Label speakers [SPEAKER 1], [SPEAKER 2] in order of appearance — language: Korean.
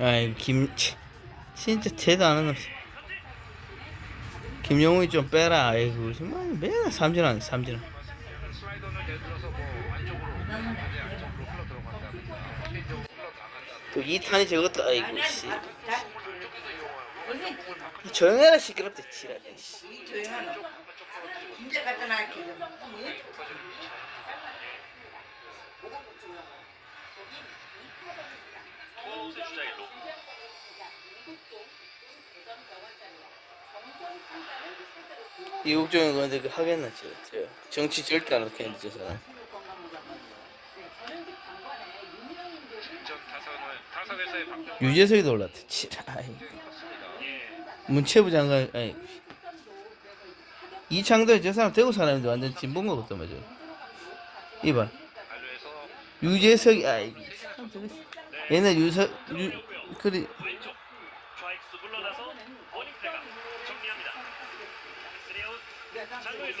[SPEAKER 1] 아이 김 치, 진짜 하는 거. 김영웅이 좀 빼라. 아이고 정말 맨날 삼진하네 삼진.
[SPEAKER 2] 슬라이더는 예를 들어서 뭐 안쪽으로 가는데 안쪽으로 흘러 들어간다. 개인적으로 흘러 나간다.
[SPEAKER 1] 또 2탄이 저것도 아이고 씨. 조용해라.
[SPEAKER 3] 이 조용한 거. 진짜 갖다 놔
[SPEAKER 1] 이국종이 근데 그 하겠나 저, 저 정치 절대 안 하겠는데 저 사람. 유재석이도 올랐대.
[SPEAKER 2] 컸습니다.
[SPEAKER 1] 문체부 장관 아니 이창도 저 사람 대구 사람인데 완전 진봉거 같단 말이야. 이봐 유재석이 아이 옛날 유석 유 그리
[SPEAKER 4] 三个月